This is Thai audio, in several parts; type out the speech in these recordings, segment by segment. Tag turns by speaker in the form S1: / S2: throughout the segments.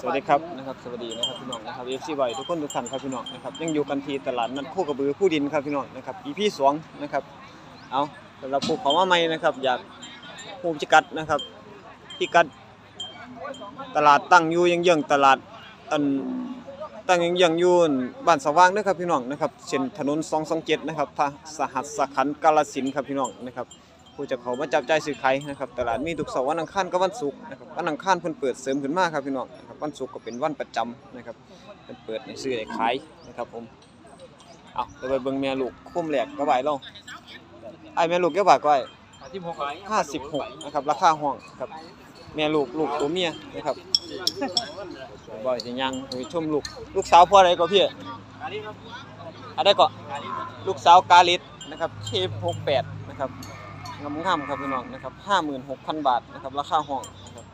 S1: สวัสดีครับนะครับสวัสดีนะครับพี่น้องนะครับ FC ไวทุกคนทุกท่านครับพี่น้องนะครับยังอยู่กันที่ตลาดนัดโคกระบือผู้ดินครับพี่น้องนะครับ EP สองนะครับเอาสำหรับผู้เขามาใหม่นะครับอยากผู้พิกัดนะครับพิกัดตลาดตั้งอยู่ยังยังตลาดอันตั้งยังยังๆอยู่บ้านสว่างนะครับพี่น้องนะครับเส้นถนน227นะครับพระสหัสขันกาฬสินครับพี่น้องนะครับ ผู้จะเขามาจับใจายซื้อขายนะครับตลาดมีทุกเสาร์วันอังคารกับวันศุกร์นะครับวันอังคารเพิ่นเปิดเสริมขึ้นมาครับพี่น้องนะครับวันศุกร์ก็เป็นวันประจำนะครับเพิ่นเปิดให้ซื้อให้ขายนะครับผมเอาเดี๋ยวไปเบิ่งแม่ลูกคุ้มแหลกก็ไหวลงไอ้แม่ลูกกี่ยวบาทก็ไอ้
S2: ที่หก
S1: ห้าสิบหกนะครับราคาห้องครับแม่ลูกลูกตัวเมียนะครับบ่อยจะยังไปชมลูกลูกสาวพ่ออะไรก็พี่อะไรก็ลูกสาวกาลิตนะครับเคหกแปดนะครับ งามงามๆครับพี่น้องนะครับ56,000บาทนะครับราคาห้องนะครับ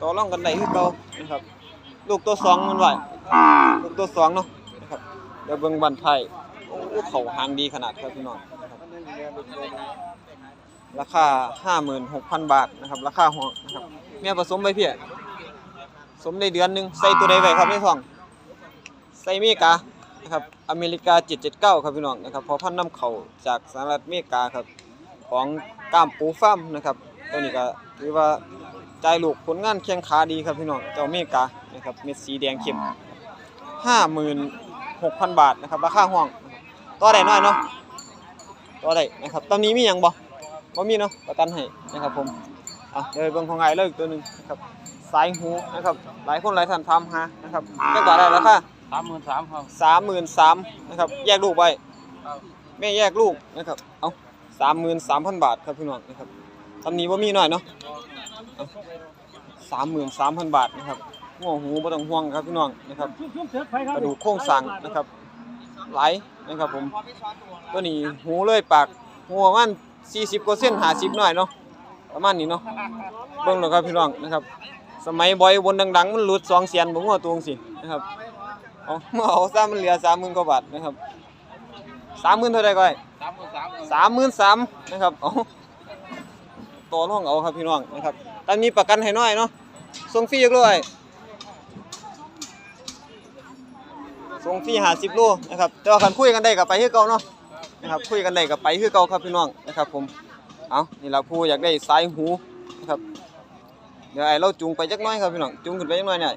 S1: ต่อรองกันได้คือเก่านะครับลูกตัวสองมันไหวลูกตัวสองเนาะนะครับเดี๋ยวเบิ่งบันไทยโอ้เขาหางดีขนาดครับพี่น้องนะครับราคา56,000บาทนะครับราคาห้องนะครับแม่ผสมไปเพี่สมได้เดือนหนึ่งใส่ตัวใดไว้ครับในท้องใส่เมกานะครับอเมริกา 779 ครับพี่น้องนะครับพอพันธุ์นำเข้าจากสหรัฐอเมริกาครับ ของก้ามปูฟาร์มนะครับ ตัวนี้ก็ถือว่าใจายลูกผลงานเคียงขาดีครับพี่น้องเจ้าเมกานะครับเม็ดสีแดงเข้ม56,000บาทนะครับราคาห้องต่อได้น้อยเนาะต่อได้นะครับตอนนี้มีหยังบ่บ่มีเนาะประกันให้นะครับผมอะเดี๋ยวไปเบิ่งของไงเลยอีกตัวหนึงนะครับสายหูนะครับหลายคนหลายท่านถามหานะครับจักบาทได้ราคา
S2: สามหมื่นสามครับ
S1: สามหมื่นสามนะครับแยกลูกไว้แม่แยกลูกนะครับเอา สามหมื่นสามพันบาทครับพี่น้องนะครับตำหนี้ว่ามีหน่อยเนาะสามหมื่นสามพันบาทนะครับหัวหูไม่ต้องห่วงครับพี่น้องนะครับกระดูกโครงสร้างนะครับไหลนะครับผมตัวนี้หูเลยปากหัวมันสี่สิบกว่าเส้นหาสิบหน่อยเนาะประมาณนี้เนาะเบิ่งแล้วครับพี่น้องนะครับ สมัยบอยวนดัง ๆ มันหลุดสองเสียนผมว่าตัวงสินะครับเอาเอาซ้ำมันเหลือสามหมื่นกว่าบาทนะครับสามหมื่นเท่าไหร่ก้อย
S2: สามหมื่นสาม
S1: นะครับเอาต่อรองเอาครับพี่น้องนะครับตอนนี้ประกันให้น้อยเนาะส่งฟรีอีกเลยส่งฟรีหาสิบโลนะครับแต่ว่าคันคุยกันได้กับไปคือเก่าเนาะนะครับคุยกันได้กับไปคือเก่าครับพี่น้องนะครับผมเอานี่เราผู้อยากได้สายหูนะครับเดี๋ยวไอ้เราจูงไปจักหน้อยครับพี่น้องจูงขึ้นไปจักหน้อยเนี่ย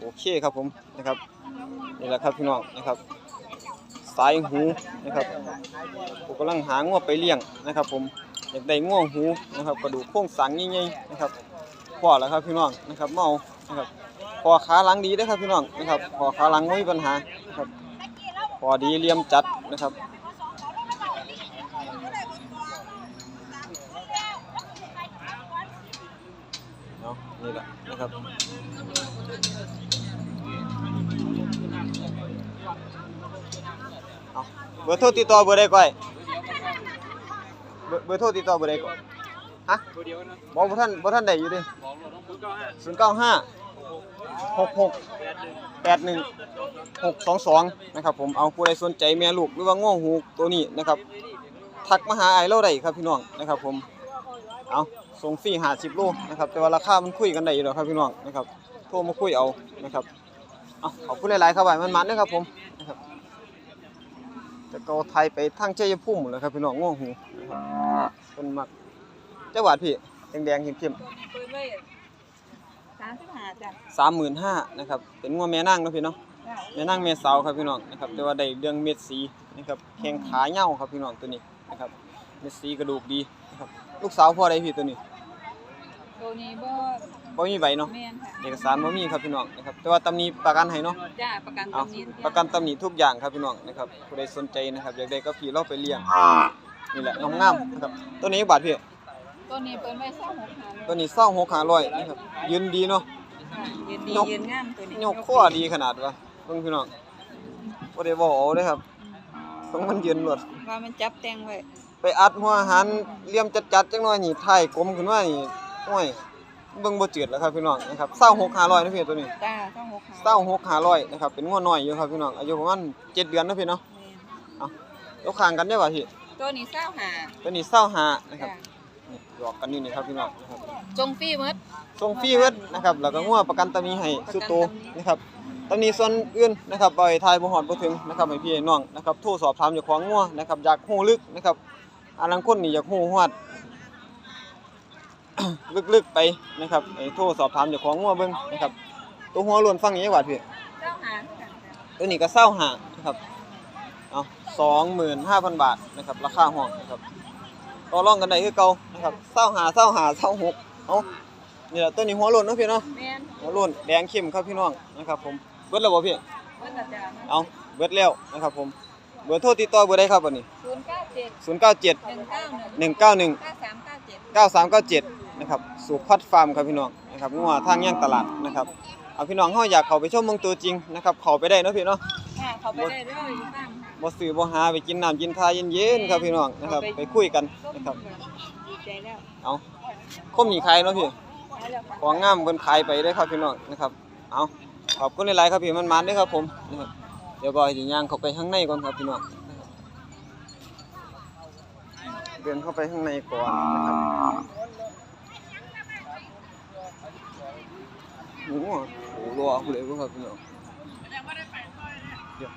S1: โอเคครับผมนะครับนี่แหละครับพี่น้องนะครับ สายหูนะครับผมกำลังหางัวไปเลี้ยงนะครับ ผมอยากได้งัวหูนะครับกระดูกโค้งสังใหญ่ๆนะครับพอแล้วครับพี่น้องนะครับเมานะครับพอขาหลังดีนะครับพี่น้องนะครับพอขาหลังไม่มีปัญหานะครับพอดีเลี่ยมจัดนะครับ เบอร์โทรติดต่อเบอร์ใดก่อยเบอร์เบอร์โทรติดต่อเบอร์ใดก่อนฮะ
S2: ตัวเดียวนะ
S1: บอกบ่ท่านบ่ท่านได้อยู่ดิ
S2: บอกเราต้องคุณเก้าห้า
S1: 095 66 81 622นะครับผมเอาผู้ใดสนใจแม่ลูกหรือว่าง้อหูตัวนี้นะครับทักมาหาไอ้เราได้ครับพี่น้องนะครับผมเอาส่งฟรี50โลนะครับแต่ว่าราคามันคุยกันได้อยู่แล้วครับพี่น้องนะครับโทรมาคุยเอานะครับเอาขอบคุณหลายๆครับไว้มันมันนะครับผม นะครับจะเกาไทยไปทางชัยภูมิหมดเลยครับพี่น้องง่วงหูนะครับคนมักเจ้าหวาดพี่แดงๆเข้ม
S3: เปิดไว้สามสิบห้าจ้ะ
S1: ๆสามหมื่นห้านะครับเป็นง่วงแม่นั่งเนาะพี่เนาะ
S3: จ้ะ
S1: แม่นั่งแม่สาวครับพี่น้องนะครับแต่ว่าได้เรื่องเม็ดสีนะครับแข้งขาเหย้าครับพี่น้องตัวนี้นะครับเม็ดสีกระดูกดีนะครับลูกสาวพ่อได้พี่ตัวนี้
S3: ตัวนี้บ่
S1: บ่มีใบเนาะ
S3: แม่นค่ะ
S1: เอกสารบ่มีครับพี่น้องนะครับแต่ว่าตำหนี้ประกันให้เนาะ
S3: จ้าประกัน
S1: เอา
S3: ตำนี้
S1: ประกันตำหนิทุกอย่างครับพี่น้องนะครับผู้ใดสนใจนะครับอยากได้ก็พี่เราไปเลี้ยงนี่แหละงามๆนะครับตัวนี้บาทพี่
S3: ตัวนี้เปิดไว้สองหกหา
S1: ตัวนี้เศร้าหกหาร้อยนะครับยืนดีเนาะ
S3: ยืนดี
S1: ยก
S3: ยืนงามตัวนี้
S1: ยกข้อดีขนาดวะเบิ่งพี่น้องบ่ได้บอกเอาเด้อครับต้องมันยืนรวด
S3: ว่ามันจับแต่งไว้
S1: ไปอัดหัวอาหารเลี่ยมจัดๆจังหน่อยนี่ถ่ายกลมขึ้นมานี่ โอ้ยเบิ่งบ่จืดแล้วครับพี่น้องนะครับเศร้าหกหาร้อยนะพี่ตัวนี้
S3: จ้าสองหกหา
S1: เศร้าหกหาร้อยนะครับเป็นงัวน้อยอยู่ครับพี่น้องอายุประมาณเจ็ดเดือนนะพี่เนาะ
S3: แม่น
S1: ยกข้างกันได้ป่ะพี่
S3: ตัวนี้เศร้าหา
S1: ตัวนี้เศร้าหานะครับ
S3: จ้ะ
S1: นี่หยอกกันอยู่นี่ครับพี่น้องนะครับ
S3: จงฟรีหมด
S1: ส่งฟรีเบิดนะครับแล้วก็งัวประกันตำหนิให้สุดโตนะครับตำหนิส่วนอื่นนะครับบ่ให้ทายบ่ฮอดบ่ถึงนะครับให้พี่น้องนะครับโทรสอบถามเจ้าของงัวนะครับอยากฮู้ลึกนะครับอันลังคนนี่อยากฮู้ฮอด ลึกๆไปนะครับให้โทรสอบถามเจ้าของงัวเบิ่งนะครับ ตัวหัวโล้นฟังนี้ว่าพี่
S3: เจ้าหา
S1: ตัวนี้ก็เศร้าหานะครับเอาสองหมื่นห้าพันบาทนะครับราคาห้องนะครับต่อรองกันได้คือเก่านะครับเศร้าหาเศร้าหาเศร้าหกเอานี่แหละตัวนี้หัวโล้นเนาะพี่เนาะ
S3: แม่น
S1: หัวโล้นแดงเข้มครับพี่น้องนะครับ ผมเบิดแล้วบ่พี่
S3: เพิ่นอาจารย์
S1: เอาเบิดแล้วนะครับผม เบอร์โทรติดต่อเบอร์ใดครับวันนี้
S3: ศูนย์เก้าเจ็ด
S1: 097
S3: หนึ่งเก้าหนึ่ง
S1: 191
S3: เก้าสามเก้าเจ็ด
S1: 9397 นะครับสุพัฒน์ฟาร์มครับพี่น้องนะครับงัวทางย่างตลาดนะครับเอาพี่น้องเฮาอยากเข้าไปชมเมืองตัวจริงนะครับเข้าไปได้เนาะพี่เนาะ
S3: ค่ะเขาไปได้เด้ออยู่บ้าน
S1: บ่ซื้อบ่หาไปกินน้ำกินทาเย็นๆครับพี่น้องนะครับไปคุยกันนะครับ
S3: ดีใจแล้ว
S1: เอาคมหนีใครเนาะพี่
S3: ได้แล้วค่ะ
S1: ของงามเพิ่นขายไปเด้อครับพี่น้องนะครับเอาขอบคุณหลายๆครับพี่มันๆเด้อครับผมนะครับเดี๋ยวก็สิย่างเข้าไปข้างในก่อนครับพี่น้องนะครับเดินเข้าไปข้างในก่อนนะครับ โอ้โหโอ้โหรอผู้ใดบ่ครับพี่น้องเดี๋ยว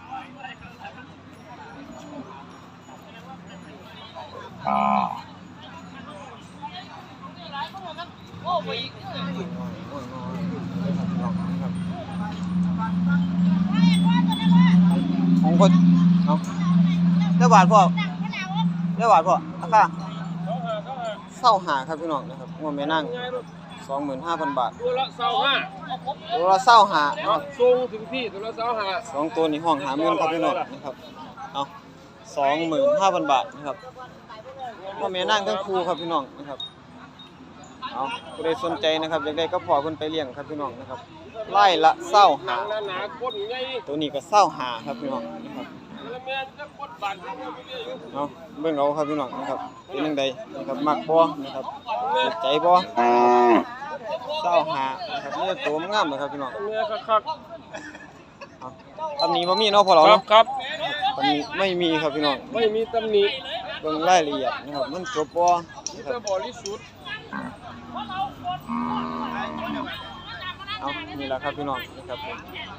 S1: ของคนเอาเจ้าบาทพ่อเจ้าบาทพ่อราคาเศร้าหาครับพี่น้องนะครับงวแม่นั่ง สองหมื่นห้าพันบาท
S2: ตัวละเสาห้า
S1: ตัวละเศร้าหา
S2: เอาส่งถึงที่ตัวละเสาห้า
S1: สองตัวนี้ห้องหาเงินครับพี่น้องนะครับ เอาสองหมื่นห้าพันบาทนะครับงวแม่นั่งทั้งคู่ครับพี่น้องนะครับเอาผู้ใดสนใจนะครับอยากได้ก็พอเพิ่นไปเลี้ยงครับพี่น้องนะครับ ไล่ละเศร้า
S2: หนั
S1: หาง
S2: หนาๆก้นใหญ่
S1: ตัวนี้ก็เศร้าหาครับพี่น้องนะครับ
S2: แล้วแม่จะก้นบานอยู่นี่
S1: เอาเบิ่งเอาครับพี่น้องนะครับเป็นจังไดนะครับมักบ่นะครับติดใจบ่เศร้าหานะครับนี่ตัวมันงามนะครับพี่น้อง
S2: เนื้อคัก
S1: เอาตำหนี้บ่มีเนาะพอเรา
S2: ๆครั
S1: เนาะ
S2: บครับ
S1: ตำหนี้ไม่มีครับพี่น้อง
S2: ไม่มีตำหนิ
S1: เบิ่งรายละเอียดนะครับมันจบบ่
S2: มี
S1: นะค
S2: แต่
S1: รับบ
S2: ริสุทธิ์
S1: เอานี่แหละครับพี่น้องนะครับผมผู้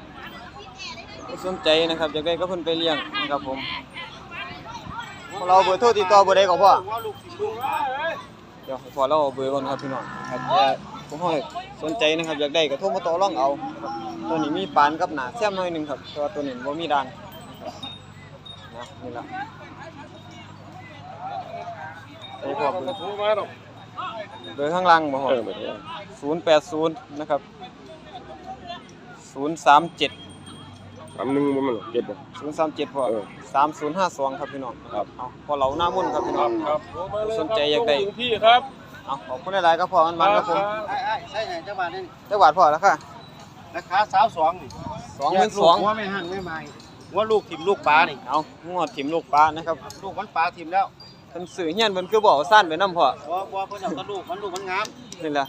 S1: สนใจนะครับอยากได้ก็เพิ่นไปเลี้ยงนะครับผมพวกเราเบอร์โทรติดต่อเบอร์ใดก็พอเดี๋ยวให้พอเราเอาเบอร์ก่อนครับพี่น้องครับแต่ผมให้สนใจนะครับอยากได้ก็โทรมาต่อรองเอาครับตัวนี้มีปานกับหนาแซมหน่อยหนึงครับแต่ว่าตัวนี้บ่มีด่างนะครับนะนี่ล่ะไอ้พวกเบอร์
S2: โทรมาหรอก
S1: เบอร์ข้างล่างบ่ฮอ
S2: เออแบบนี้
S1: 080นะครับ037
S2: สาม หนึ่งมันมันเจ็ดบ่
S1: 037พอ
S2: เออ
S1: 3052ครับพี่น้อง
S2: ครับ
S1: เอาพอเราหน้ามุ่นครับพี่
S2: ค
S1: น้อ
S2: รั
S1: ง
S2: บครับโทรมาเลย
S1: สนใจอยากได้
S2: ส่งถึงที่ครับ
S1: เอาขอบคุณหลายๆครับพ่อมันมันครับผม
S4: ไอ้ไอ้ใช่ไงเจ้าบ้านนี่
S1: จักบาทพ่อแล้วค่ะ
S4: ราคาสาวสองนี่
S1: 22,000
S4: หัวไม่หั่นไม่ไม่หัวลูกถิ่มลูกปลานี่
S1: เอางวดถิ่มลูกปลานะครับ
S4: ลูกมันปลาถิ่มแล้ว
S1: เพิ่นซื้อเฮียนเพิ่นคือบ่เอาสั้นไปนํพ่อ
S4: บัวบัวเพิ่นเอาแตะลูกมันลูกมันงาม
S1: นี่แหละ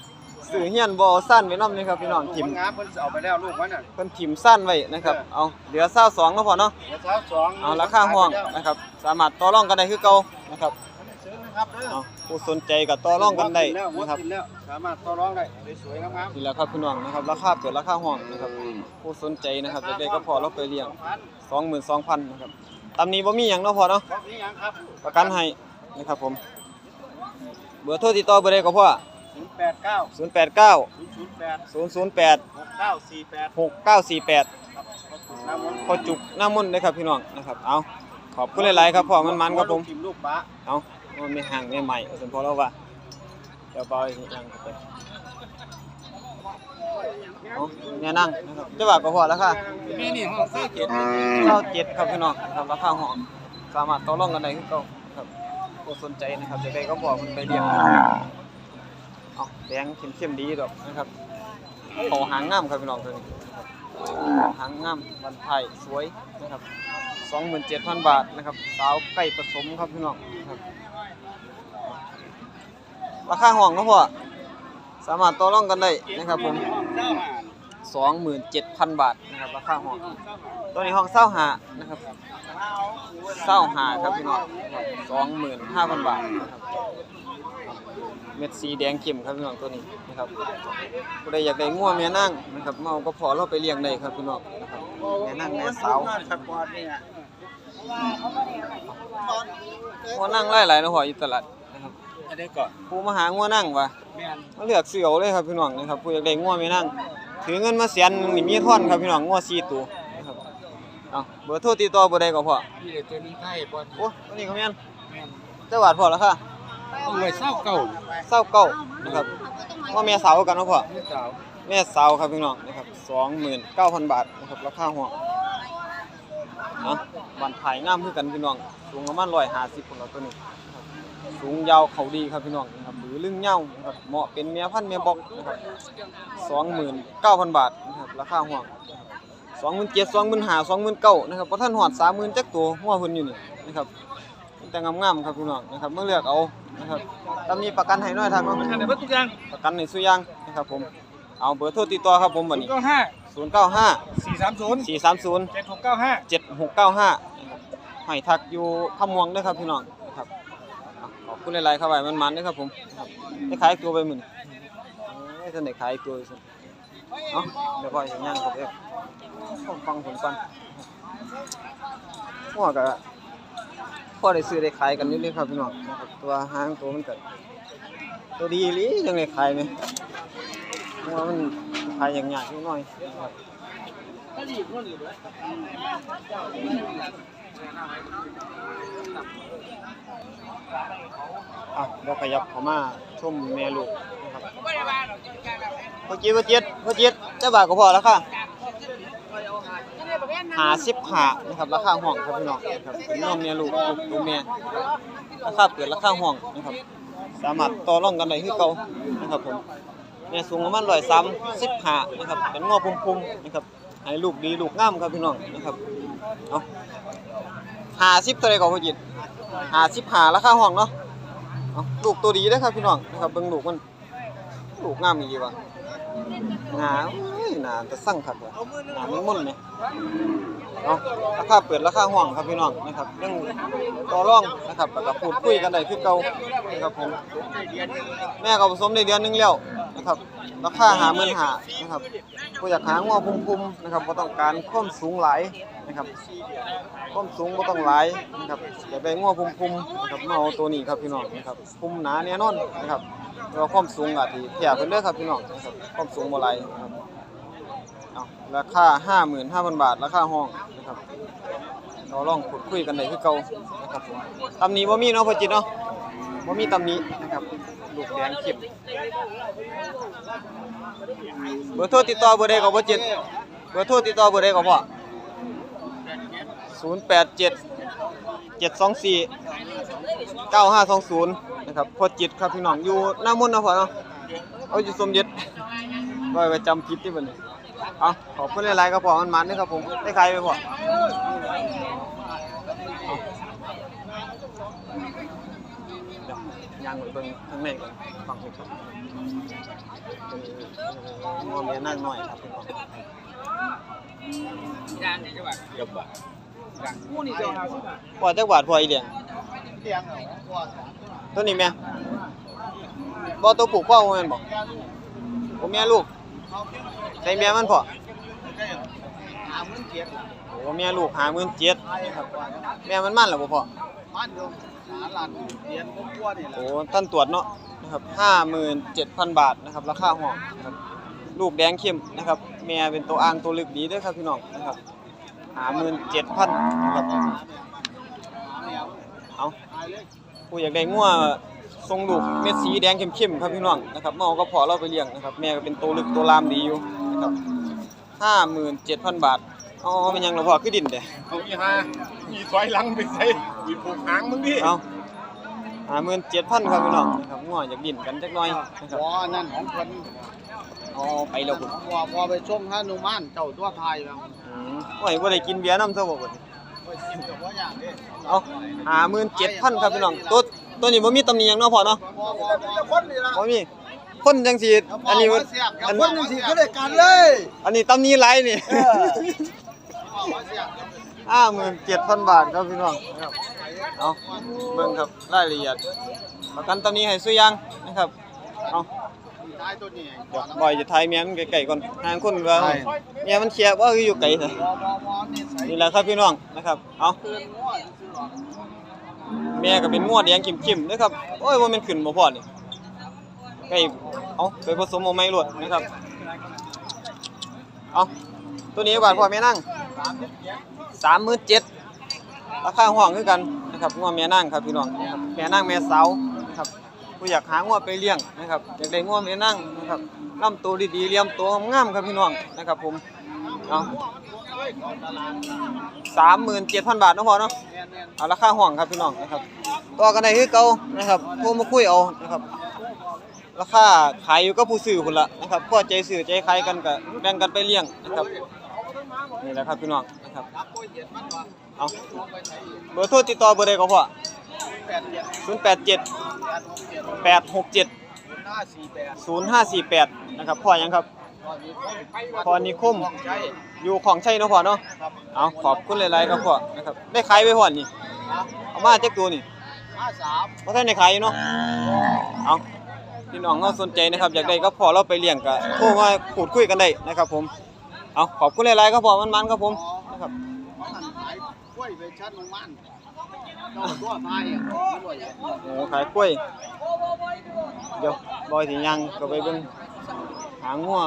S1: ซื้อเฮียนบ่เอาสั้นไปนํนี่ครับพี่น้อง
S4: ลูก
S1: ถิ่ม
S4: มันงามเพิ่นเอาไปแล้วลูกมันน่ะ
S1: เพิ่นถิ่มสั้นไว้นะครับ เอาเหลือ22เนาะพ่อเนาะ
S4: เดี๋ยวสาวสอง
S1: เอาราคาห้องนะครับ สามารถต่อรองกันได้คือเก่านะครับ
S4: ซื้อนะครับเด้อ
S1: เอาผู้สนใจก็ต่อรองกันได้
S4: หัว
S1: นะครับ
S4: ถิ่มแล้วสามารถต่อรองได้สวยๆงาม
S1: นี่แหละครับพี่น้องนะครับราคาเปิดราคาห้องนะครับผู้สนใจนะครับอยากได้ก็พอเราไปเลี้ยง
S4: ๆ2,000
S1: 22,000นะครับตำนี้บ่มีหยังเนาะพ่อเนาะ
S4: บ่มีหยังครับ
S1: ประกันให้นะครับผมเบอร์โทรติดต่อเบอร์ใดก็พ่อ
S4: 089
S1: 089
S4: 008
S1: 008
S4: 6948
S1: 6948
S4: ครับน้ำมัน
S1: พอจุกหน้ามุ่นเลยครับพี่น้องนะครับเอาขอบคุณหลายๆครับพ่อมันมันๆครับผม
S4: หัวลูกถิ่มลูกปลา
S1: เอามันไม่ห่างไม่ใหม่เอาสมพอแล้วว่าเดี๋ยวเบาอีกอย่างเข้าไปเอาเนี่ยนั่งนะครับจะบาทก็พอแล้วค่ะ
S4: นี่นี่ห้องเสื้อเกียรติ
S1: เก้าเจ็ดครับพี่น้องครับราคาห้องสามารถต่อรองกันได้คือเก่าครับผู้สนใจนะครับจะได้ก็บอกมันไปเรียน เอาแดงเข้มๆดีดอกนะครับเขาหางงามครับพี่น้องตัวนี้หางงามวันไทยสวยนะครับสองหมื่นเจ็ดพันบาทนะครับสาวไก่ผสมครับพี่น้องครับราคาห้องนะพ่อสามารถต่อรองกันได้นะครับผมสองหมื่นเจ็ดพันบาทนะครับราคาห้องตัวนี้ห้องเศร้าหานะครับเศร้าหาครับพี่น้องสองหมื่นห้าพันบาทนะครับ ม็ดสีแดงเข้มครับพี่น้องตัวนี้นะครับผู้ใดอยากได้งัวแม่นั่งนะครับมาเอาก็พอเราไปเลี้ยงได้ครับพี่น้องนะครับแม่นั่งแม่สาว
S4: สปอร์ตเนี่ย
S1: งัวนั่งหลายๆนะพ่ออยู่ตลาดนะครับ
S4: อันนี้ก่อน
S1: ผู้มาหางัวนั่งว่ะ
S4: แม่น
S1: มาเลือกซื้อเอาเลยครับพี่น้องนะครับผู้อยากได้งัวแม่นั่งถือเงินมาแสนหนึงนี่มีท่อนครับพี่น้องงัวสี่ตัวนะครับเอาเบอร์โทรติดต่อเบอร์ใดก็พอ
S4: พี่เด็กตัวนี้ไทยบอล
S1: โอ้ตัวนี้ก็แม่นเจ้าบาทพอแล้วค่ะ
S4: ต้องไว้เศร้าเก่า
S1: เศร้าเก้านะครับว่าแม่สาวกันเนาะพ่อ
S4: พี่สาว
S1: แม่สาวครับพี่น้องนะครับสองหมื่นเก้าพันบาทนะครับราคาหัวเนาะบันถ่ายงามคือกันพี่น้องสูงประมาณร้อยห้าสิบคนละตัวนี้นะครับสูงยาวเขาดีครับพี่น้องนะครับหรือลึงเง่านะครับเหมาะเป็นเมียพันธุ์เมียบอกนะครับสองหมื่นเก้าพันบาทนะครับราคาหัวสองหมื่นเจ็ดสองหมื่นห้าสองหมื่นเก้านะครับเพราะท่านหอดสามหมื่นจักตัวหัวเพิ่นอยู่นี่นะครับแต่งามๆครับพี่น้องนะครับเมื่อเลือกเอา นะครับตำนี้ประกันให้น้อยทางเนาะ
S4: อันไหนเบิดทุกอย่าง
S1: ประกันในสุอยางนะครับผมเอาเบอร์โทรติดต่อครับผมวันนี้
S4: ก็ห้า
S1: 095
S4: สี่สามศูนย์
S1: 430
S4: เจ็ดหกเก้าห้า
S1: 7695ให้ทักอยู่คำมวงเด้อครับพี่น้องนะครับอะขอบคุณหลายๆครับไว้มันมันๆเด้อครับผมครับได้ขายตัวไปหมื่นเอ้ยท่านได้ขายตัวสิเอ้าเดี๋ยวพ่อจะย่างครับเด้อผมฟังผมก่อนหัวก็ พอได้ซื้อได้ขายกันนิดนึงครับพี่น้องนะครับตัวหางตัวมันก็ตัวดีอีหลียังได้ขายไหมเพราะว่ามันขายอย่างยากนิดหน่อยนะครับอะเราขยับเข้ามาชมแม่ลูกนะครับพ่อจีดพ่อจีดพ่อจีดเจ้าบ่าวก็พอแล้วค่ะ หาสิบหานะครับราคาห้องครับพี่น้องนะครับน้องเมียลูกลูกเมียราคาเปิดราคาห้องนะครับ สามารถต่อรองกันได้คือเก่านะครับผมแม่ยสูงประมาณร้อยสามสิบหานะครับเป็นงอพุ่มๆนะครับให้ลูกดีลูกงามครับพี่น้องนะครับเอาหาสิบเท่าไรก็พอจิตหาสิบหาราคาห้องเนาะเอาลูกตัวดีเด้ครับพี่น้องนะครับเบิ่งลูกมันลูกงามอีหลีว่ะหนาเอ้ย หนาจะสั่งคักว่ะหนามันมุ่นไหมเอาะราคาเปิดราคาห้องครับพี่น้องนะครับเรื่องต่อรองนะครับแล้วก็พูดคุยกันได้คือเก่านะครับผมแม่ก็ผสมได้เดือนหนึงแล้วนะครับราคาหาเงินหานะครับผู้อยากหางัวพุ่มๆนะครับบ่ต้องการความสูงหลายนะครับความสูงบ่ต้องหลายนะครับอย่ากได้งัวพุ่มๆนะครับมาเอาตัวนี้ครับพี่น้องนะครับพุ่มหนาแน่นอนนะครับแล้วความสูงก็ที่เทียบเพิ่นเด้อครับพี่น้องนะครับความสูงบ่หลายนะครับ เอาราคา55,000บาท ราคาห้องนะครับเราลองพูดคุยกันได้คือเก่านะครับผมตำนี้บ่มีเนาะพ่อจิตเนาะว่มีตำนี้นะครับลูกแดงเข้มเบอร์โทรติดต่อเบอร์ใดก็บ่เจ็ดเบอร์โทรติดต่อเบอร์ใดก็พ่อ087 724 9520นะครับพ่อจิตครับพี่น้องอยู่หน้ามนนะพ่อเนาะเอาอยู่สมเด็จไว้ไว้จำผิดที่บัดนี้ อาขอบคุณหลายๆครับพ่อมันมันๆเด้อครับผมได้ขายไปพ่อเดี๋ยวยางไปเบิ่งข้างในก่อนฟังไปครับเป็นงอเมียนั่งหน่อยครับพี่น้อง
S4: ยางนี่ใช่ป่ะเดี๋ยวบ่ยางคู่นี่เจ้าห้าสิบบาท
S1: พอจักบาทพออีเลียง
S4: เตียงเหรอ
S1: ตัวนี้แม่บ่ตัวผูกพ่อบ่แม่นบ่บ่แม่ลูก ใส่แม่มันพอ
S4: หาเงินเก็บ
S1: โอ้แม่ลูก57,000ครับแม่มันมันแล้วบ่พ่อ
S4: บ้านโยมหาหลานเรียนพวกกลัวนี่แหละ
S1: โอ้ท่านตรวจเนาะนะครับ57,000บาทนะครับราคาห้องนะครับลูกแดงเข้มนะครับแม่เป็นตัวอ่างตัวลึกดีเด้อครับพี่น้องนะครับ57,000นะครับเอาผู้อยากได้งัวทรงลูกเม็ดสีแดงเข้มๆครับพี่น้องนะครับมาเอาก็พอเราไปเลี้ยงนะครับแม่ก็เป็นตัวลึกตัวลามดีอยู่นะ ครับห้าหมื่นเจ็ดพันบาทอ๋อเป็นหยังเราพอคือดินเด้
S2: เอาอีห้ามีถอยหลังไปใส่มีผูกหางมึงดิ
S1: เอาห้าหมื่นเจ็ดพันครับพี่น้องนะครับงัวอยากดินกันจักหน่อยนะครับ
S4: บ่นั่นของเพิ่น
S1: อ๋อไปแล้วคุณ
S4: พอพอไปชมฮานุมานเจ้าตัวไทยแล้ว
S1: อืมโอ้ยบ่ได้กินเบียร์น้ำซะบ่บัดนี้
S4: ไปกินกับว่าอย่างนี้
S1: เอาห้าหมื่นเจ็ดพันครับพี่น้องตัวตัวนี้บ่มีตำหนิหยังเนาะพ่อเนาะ
S4: พอพอมีแต่คนนี่ล่ะ
S1: บ่มี คนจังสิอันนี้
S4: มั
S1: มัน
S4: เสียบ
S1: อัน
S4: คนจังสิก็ได้กันเลย
S1: อันนี้ตำหนิหลายนี่
S4: เอามาเสียบ
S1: ห้าหมื่นเจ็ดพันบาทครับพี่น้องเอาเบิ่งครับรายละเอียดประกันตำหนี้ให้ซื้อยังนะครับเอา
S2: ท้ายตัวนี้
S1: เดี๋ยวบ่อยจะทายแม่มันไกลๆก่อนทางคนว่าแม่มันเชียร์ว่าคืออยู่ไกลแท้นี่แหละครับพี่น้องนะครับเอาแม่ก็เป็นงวดแดงกิ่มๆนะครับโอ้ยว่ามันขึ้นบ่พอนี่ ไก่เอาไปผสมเอาไม้รวดนะครับเอาตัวนี้บาทพ่อแม่นั่ง37,000ราคาห้องคือกันนะครับงวดแม่นั่งครับพี่น้องแม่นั่งแม่เสาครับผู้อยากหางวไปเลี้ยงนะครับอยากได้งวไปนั่งนะครับลำตัวดีๆเลี้ยมตัวงามครับพี่น้องนะครับ ผมเอาสามหมื่นเจ็ดพันบาทนะพอเนาะเอาราคาห่วงครับพี่น้องนะครับต่อกันได้คือเก่านะครับโทรมาคุยเอานะครับ ราคาขายอยู่กับผู้ซื้อคนละนะครับพอใจซื้อใจขายกันก็แบ่งกันไปเลี้ยงนะครับนี่แหละครับพี่น้องนะครับเอาเบอร์โทรติดต่อเบอร์ใดก็พอศูนย์แปดเจ็ดแปดหกเจ็ดศูนย์ห้าสี่แปดนะครับพ่อยังครับพ่อนิคมอยู่ของใช่เนาะพ่อเนาะเอาขอบคุณหลายๆครับพ่อนะครับได้ขายไปพ่อนี่เอามาเจ๊กตัวนี่เพราะท่านได้ขายอยู่เนาะเอา พี่น้องเราสนใจนะครับอยากได้ก็พอเราไปเลี้ยงก็โทรมาพูดคุยกันได้นะครับ ผมเอาขอบคุณหลายๆครับพอมันๆครับผมนะครับ
S2: กล้วยไปชั้นลงมันเจ้าตัวพายอะ
S1: โอ้ขายกล้วยเดี๋ยวบอยสิยังก็ไปเบิ่งหางัว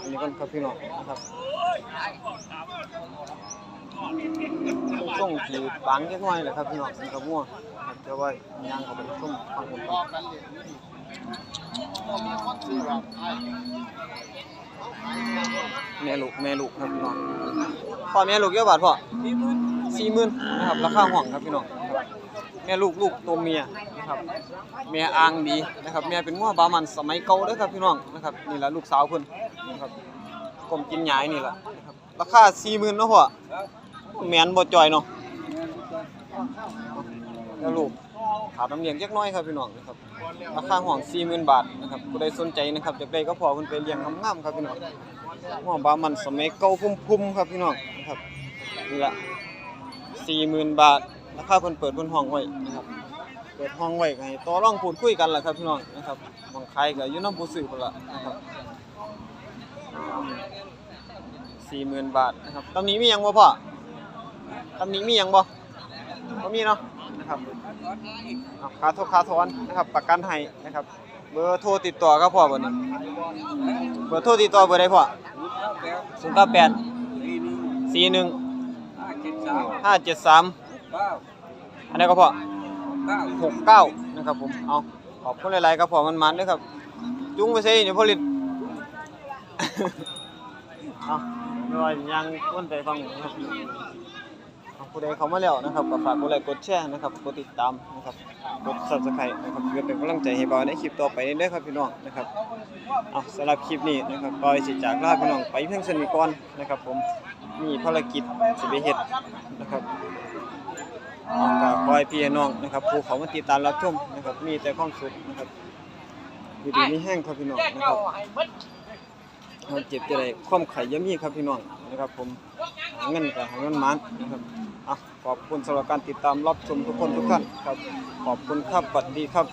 S1: อันนี้ก่อนครับพี่น้องนะครับส่งสีบางจักหน่อยแหละครับพี่น้องนี่ครับงัวครับเดี๋ยวไว้ยังก็ไปส่งฟังผม
S2: แม่
S1: ลูกแม่ลูกครับพี่น้องพ่อแม่ลูกเยอะบาทพ่อสี่หมื่นนะครับราคาห่วงครับพี่น้องแม่ลูกลูกตัวเมียนะครับแม่อ่างดีนะครับแม่เป็นงัวบามันสมัยเก่าเด้อครับพี่น้องนะครับนี่แหละลูกสาวเพิ่นนะครับกลมกินหยายนี่ล่ะนะครับราคาสี่หมื่นเนาะพ่อแมนบ่จ่อยเนาะแล้วลูกขาดน้ำเลี้ยงจักน้อยครับพี่น้องนะครับ ราคาห่วง40,000บาทนะครับผู้ใดสนใจนะครับอยากได้ก็พอเพิ่นไปเลี้ยงงามๆครับพี่น้องหัวบามันสมัยเก่าพุ่มๆครับพี่น้องนะครับนี่ละสี่หมื่นบาทราคาเพิ่นเปิดเพิ่นห้องไว้นะครับเปิดห้องไว้ให้ต่อรองพูดคุยกันล่ะครับพี่น้องนะครับบางใครก็อยู่น้ำผู้ซื้อพุ่นละนะครับสี่หมื่นบาทนะครับตำนี้มียังบ่พ่อตำนี้มียังบ่บ่มีเนาะ นะครับเอาทษค่าถอนนะครับประกันให้นะครับ เบอร์โทรติดต่อครับพ่อบ่นี้เบอร์โทรติดต่อเบอร์ใดพ่อศูนย์เก้าแปดสี่หนึ่งห้าเจ็ดสามอันนี้ก็พ่อหกเก้านะครับผมเอาขอบคุณหลายๆครับพ่อมันมันด้วยครับ จุ้งไปใส่เดี๋ยวผลิตเอาไม่ว่ายังต้นใจฟังนะ ผู้ใดเขามาแล้วนะครับก็ฝากกดไลค์กดแชร์นะครับกดติดตามนะครับกด subscribe นะครับเพื่อเป็นกำลังใจให้บอยในคลิปต่อไปด้อครับพี่น้องนะครับเอาสำหรับคลิปนี้นะครับก็สิจากลาพี่น้องไปเพียงเท่านี้ก่อนนะครับ ผมมีภารกิจสิไปเฮ็ดนะครับเอาก็ขอให้พี่น้องนะครับผู้เขามาติดตามรับชมนะครับมีแต่ความสุขนะครับอยู่ดีมีแห้งครับพี่น้องนะครับเราเจ็บจะได้ความไข่ยามีครับพี่น้องนะครับ ผมหาเงินก็หาเงินมันนะครับ อะขอบคุณสำหรับการติดตามรับชมทุกคนทุกท่านครับ ขอบคุณครับสวัสดีครับ